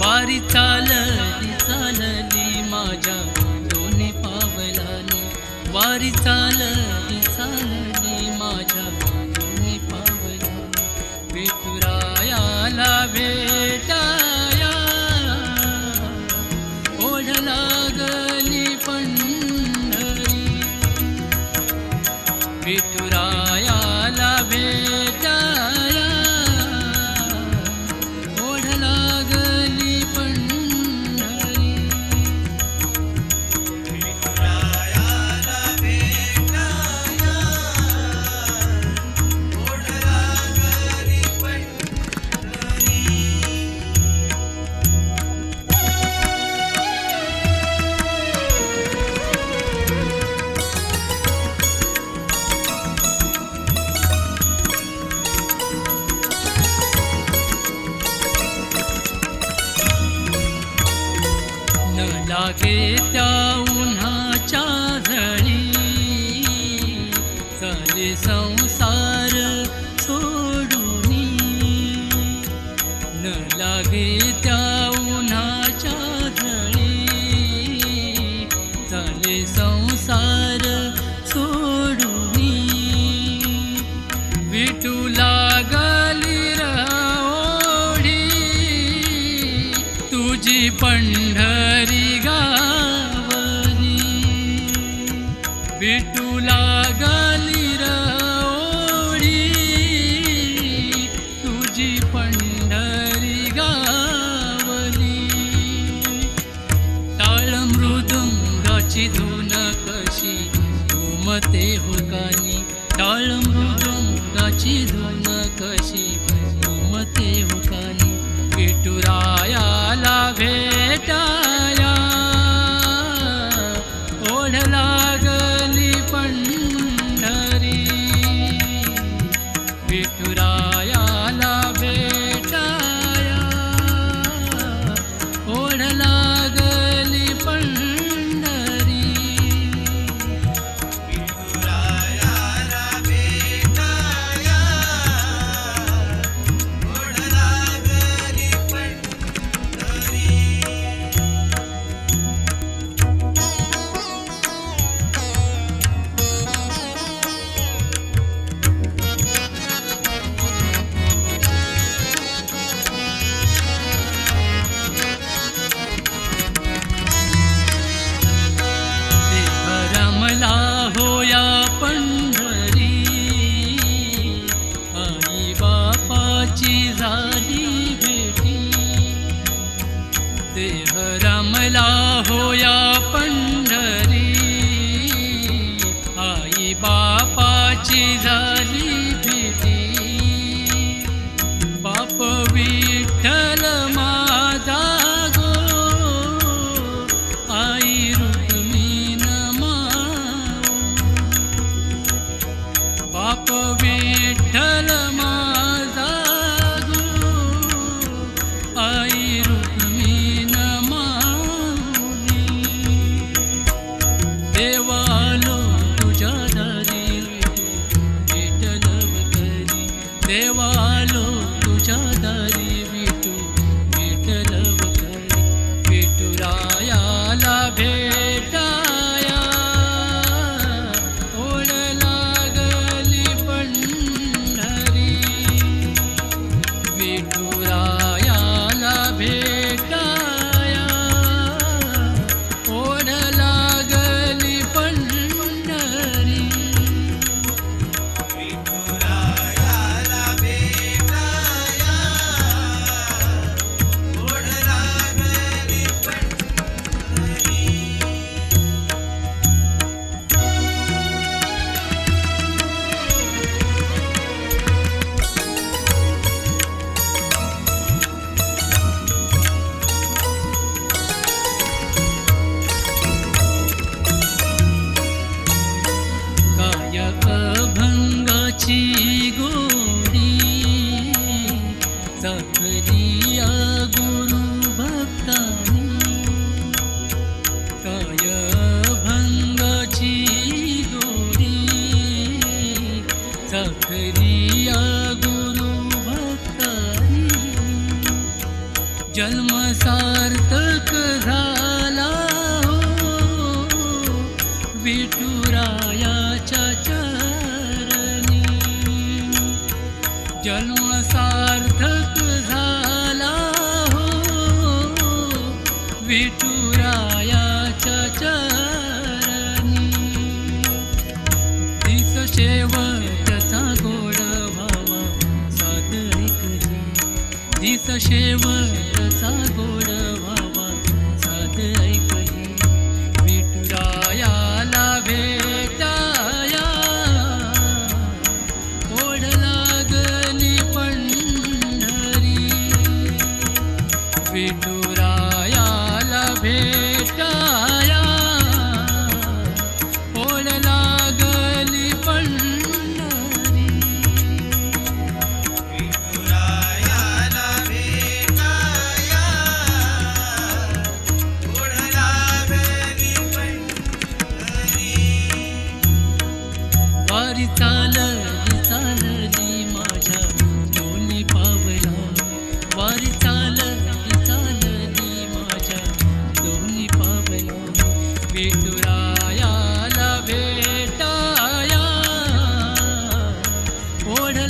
वारी चालली चालली माझ्या दोन्ही पावलाने. वारी चालली ओढ लागे त्या उन्हाच्या झळी. चाले संसार सोडून. न लागे त्या उन्हाच्या झळी. चाले संसार सोडून. विठू लागली ओढी तुझी पंढर टाळ मृदुंगाची धुन कशी मते हुकानी विठुरायाला भेटाया ओढ लागली पंढरी. विठुरायाला झाली जन्म सार्थक झाला हो. विठुराया दिस शेवटचा गोड ஓட